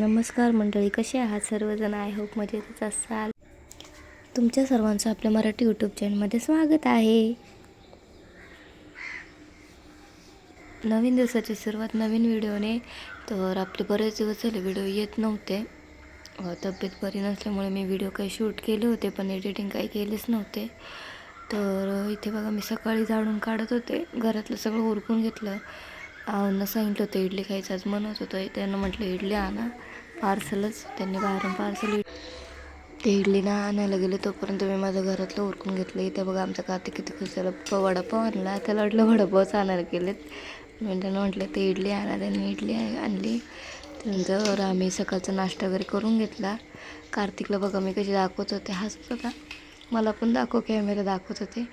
नमस्कार मंडळी कसे आहात सर्वजण? आय होप मजेतच असाल. तुमच्या सर्वांचं आपल्या मराठी यूट्यूब चॅनलमध्ये स्वागत आहे. नवीन दिवसाची सुरुवात नवीन व्हिडिओने. तर आपले बरेच दिवस झाले व्हिडिओ येत नव्हते. तब्येत बरी नसल्यामुळे मी व्हिडिओ काही शूट केले होते पण एडिटिंग काही केलेच नव्हते. तर इथे बघा मी सकाळी झाडून काढत होते. घरातलं सगळं उरकून घेतलं. आऊनं सांगितलं होतं इडली खायचं आज म्हणत होतं. त्यानं म्हटलं इडली आणा. पार्सलच. त्यांनी बाहेरून पार्सल ते इडली ना आणायला गेले तोपर्यंत मी माझं घरातलं उरकून घेतलं. इथे बघा आमचा कार्तिक किती खुश झाला. वडापाव आणला. त्याला वाटलं वडापावच आणायला गेलेत. मी त्यांना म्हटलं ते इडली आणा. त्यांनी इडली आणली. त्यानंतर आम्ही सकाळचा नाश्ता वगैरे करून घेतला. कार्तिकला बघा मी कशी दाखवत होते हसत होता. मला पण दाखव कॅमेरा दाखवत होते.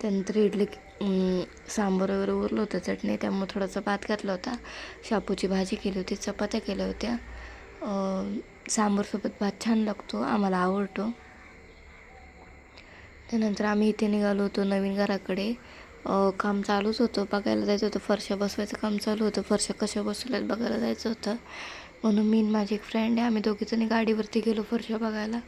त्यानंतर इडली सांबार वगैरे उरलं होतं चटणी त्यामुळे थोडासा भात घातला होता. शापूची भाजी केली होती चपात्या केल्या होत्या. सांबारसोबत भात छान लागतो आम्हाला आवडतो. त्यानंतर आम्ही इथे निघालो होतो नवीन घराकडे. काम चालूच होतं बघायला जायचं होतं. फरशा बसवायचं काम चालू होतं. फरशा कशा बसवल्यात बघायला जायचं होतं. म्हणून मी माझी एक फ्रेंड आहे आम्ही दोघीजणी गाडीवरती गेलो फरशा बघायला.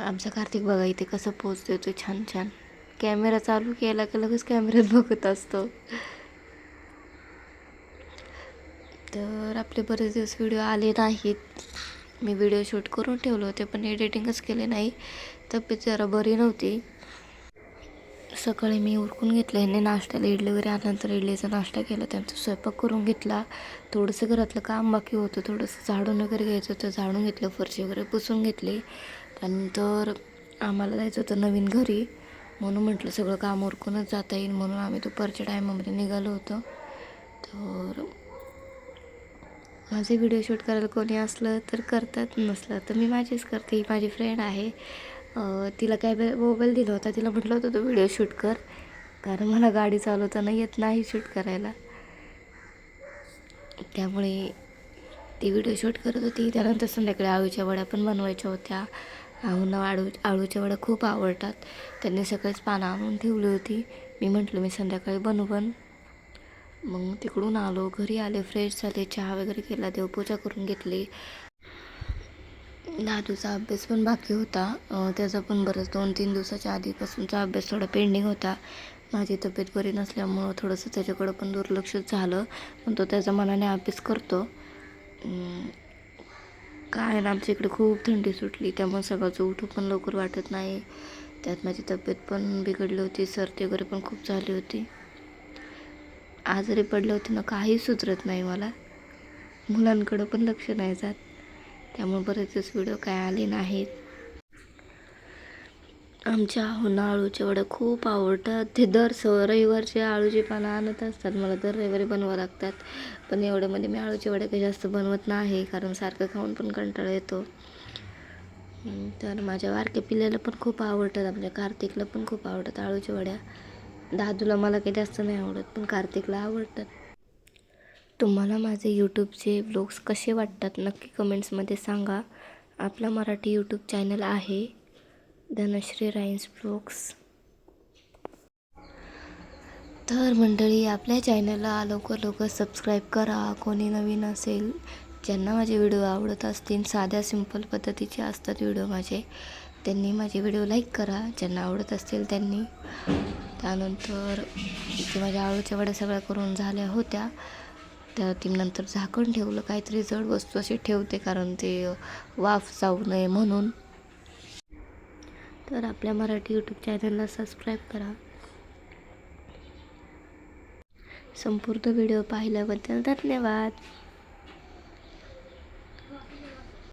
आमचा कार्तिक बघा इथे कसं पोच देतो छान छान. कॅमेरा चालू केला की लगेच कॅमेऱ्यात बघत असतो. तर आपले बरेच दिवस व्हिडिओ आले नाहीत. मी व्हिडिओ शूट करून ठेवले होते पण एडिटिंगच केले नाही. तब्येत जरा बरी नव्हती. सकाळी मी उरकून घेतलं ह्याने नाश्त्याला इडली वगैरे आल्यानंतर इडलीचा नाश्ता केला त्यांचा स्वयंपाक करून घेतला. थोडंसं घरातलं काम बाकी होतं थोडंसं झाडून वगैरे घ्यायचं होतं झाडून घेतलं फरशी वगैरे पुसून घेतली. त्यानंतर आम्हाला जायचं होतं नवीन घरी. म्हणून म्हटलं सगळं काम उरकूनच जाता येईल म्हणून आम्ही दुपारच्या टायमामध्ये निघालो होतो. तर माझे व्हिडिओ शूट करायला कोणी असलं तर करतात नसलं तर मी माझीच करते. ही माझी फ्रेंड आहे. तिला काय मोबाईल दिला होता. तिला म्हटलं होतं तो व्हिडिओ शूट कर. कारण मला गाडी चालवताना येत नाही शूट करायला. त्यामुळे ती व्हिडिओ शूट करत होती. त्यानंतर संध्याकाळी आळूच्या वड्या पण बनवायच्या होत्या. आळूला आळू आळूच्या वड्या खूप आवडतात. त्यांनी सकाळीच पानं आणून ठेवली होती. मी म्हटलं मी संध्याकाळी बनवून मग तिकडून आलो. घरी आले फ्रेश झाले चहा वगैरे केला देवपूजा करून घेतली. दादूचा अभ्यास पण बाकी होता. त्याचा पण बरंच दोन तीन दिवसाच्या आधीपासूनचा अभ्यास थोडा पेंडिंग होता. माझी तब्येत बरी नसल्यामुळं थोडंसं त्याच्याकडं पण दुर्लक्ष झालं. पण तो त्याच्या मनाने अभ्यास करतो. काय ना आमच्या इकडे खूप थंडी सुटली. त्यामुळे सकाळचं उठू पण लवकर वाटत नाही. त्यात माझी तब्येत पण बिघडली होती. सर्दी वगैरे पण खूप झाली होती. आजारी पडले होते ना काही सुचरत नाही मला. मुलांकडं पण लक्ष नाही जात. त्यामुळे बरेचच व्हिडिओ काय आले नाहीत. आमच्या आहोंना आळूच्या वड्या खूप आवडतात. ते दर स रविवारचे आळूची पानं आणत असतात. मला दर रविवारी बनवावं लागतात. पण एवढ्यामध्ये मी आळूच्या वड्या काही जास्त बनवत नाही कारण सारखं खाऊन पण कंटाळा येतो. तर माझ्या वारक्या पिल्ल्याला पण खूप आवडतात. आमच्या कार्तिकला पण खूप आवडतात आळूच्या वड्या. दादूला मला काही जास्त नाही आवडत पण कार्तिकला आवडतात. तुम्हाला माझे यूट्यूबचे ब्लॉग्स कसे वाटतात नक्की कमेंट्समध्ये सांगा. आपला मराठी यूट्यूब चॅनल आहे. धनश्री राईन्स ब्लॉग्स तर मंडळी आपल्या चॅनलला लवकर लवकर सबस्क्राईब करा. कोणी नवीन असेल ज्यांना माझे व्हिडिओ आवडत असतील साध्या सिंपल पद्धतीचे असतात व्हिडिओ माझे त्यांनी माझे व्हिडिओ लाईक करा. ज्यांना आवडत असतील त्यांनी. त्यानंतर इथे माझ्या आवडीच्या वड्या सगळ्या करून झाल्या होत्या. त्या ती नंतर झाकण ठेवलं. काहीतरी जड वस्तू अशी ठेवते कारण ते वाफ जाऊ नये म्हणून. तर आपल्या मराठी यूट्यूब चॅनलला सबस्क्राईब करा. संपूर्ण व्हिडिओ पाहिल्याबद्दल धन्यवाद.